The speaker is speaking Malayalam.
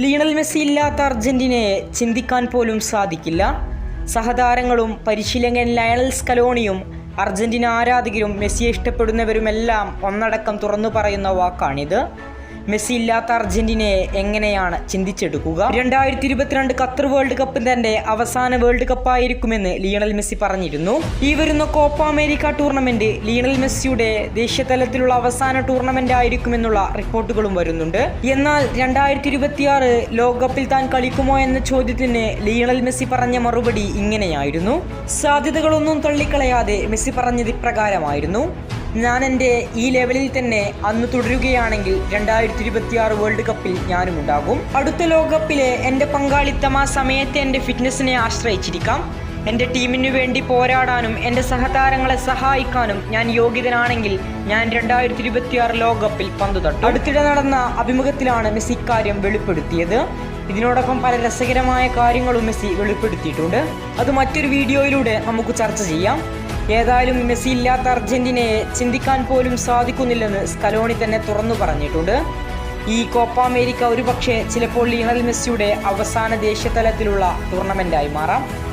ലിയണൽ മെസ്സി ഇല്ലാത്ത അർജന്റീനയെ ചിന്തിക്കാൻ പോലും സാധിക്കില്ല. സഹതാരങ്ങളും പരിശീലകൻ ലയണൽ സ്കലോണിയും അർജന്റീന ആരാധകരും മെസ്സിയെ ഇഷ്ടപ്പെടുന്നവരുമെല്ലാം ഒന്നടക്കം തുറന്നു പറയുന്ന വാക്കാണിത്. മെസ്സി ഇല്ലാത്ത അർജന്റീനയെ എങ്ങനെയാണ് ചിന്തിച്ചെടുക്കുക? രണ്ടായിരത്തി ഇരുപത്തിരണ്ട് ഖത്തർ വേൾഡ് കപ്പ് തന്റെ അവസാന വേൾഡ് കപ്പായിരിക്കുമെന്ന് ലിയണൽ മെസ്സി പറഞ്ഞിരുന്നു. ഈ വരുന്ന കോപ്പ അമേരിക്ക ടൂർണമെന്റ് ലിയണൽ മെസ്സിയുടെ ദേശീയ തലത്തിലുള്ള അവസാന ടൂർണമെന്റ് ആയിരിക്കുമെന്നുള്ള റിപ്പോർട്ടുകളും വരുന്നുണ്ട്. എന്നാൽ രണ്ടായിരത്തി ഇരുപത്തിയാറ് ലോകകപ്പിൽ താൻ കളിക്കുമോ എന്ന ചോദ്യത്തിന് ലിയണൽ മെസ്സി പറഞ്ഞ മറുപടി ഇങ്ങനെയായിരുന്നു. സാധ്യതകളൊന്നും തള്ളിക്കളയാതെ മെസ്സി പറഞ്ഞത് ഇപ്രകാരമായിരുന്നു. ഞാൻ എന്റെ ഈ ലെവലിൽ തന്നെ അന്ന് തുടരുകയാണെങ്കിൽ രണ്ടായിരത്തി ഇരുപത്തിയാറ് വേൾഡ് കപ്പിൽ ഞാനും ഉണ്ടാകും അടുത്ത ലോകകപ്പിലെ എന്റെ പങ്കാളിത്തം ആ സമയത്തെ എന്റെ ഫിറ്റ്നസ്സിനെ ആശ്രയിച്ചിരിക്കാം. എന്റെ ടീമിനു വേണ്ടി പോരാടാനും എന്റെ സഹതാരങ്ങളെ സഹായിക്കാനും ഞാൻ യോഗ്യതനാണെങ്കിൽ ഞാൻ രണ്ടായിരത്തി ഇരുപത്തിയാറ് ലോകകപ്പിൽ പന്തു തട്ടു. അടുത്തിടെ നടന്ന അഭിമുഖത്തിലാണ് മെസ്സി ഇക്കാര്യം വെളിപ്പെടുത്തിയത്. ഇതിനോടൊപ്പം പല രസകരമായ കാര്യങ്ങളും മെസ്സി വെളിപ്പെടുത്തിയിട്ടുണ്ട്. അത് മറ്റൊരു വീഡിയോയിലൂടെ നമുക്ക് ചർച്ച ചെയ്യാം. ഏതായാലും മെസ്സി ഇല്ലാത്ത അർജന്റീനയെ ചിന്തിക്കാൻ പോലും സാധിക്കുന്നില്ലെന്ന് സ്കലോണി തന്നെ തുറന്നു പറഞ്ഞിട്ടുണ്ട്. ഈ കോപ്പ അമേരിക്ക ഒരുപക്ഷെ ചിലപ്പോൾ ലിയണൽ മെസ്സിയുടെ അവസാന ദേശീയ തലത്തിലുള്ള ടൂർണമെന്റായി മാറാം.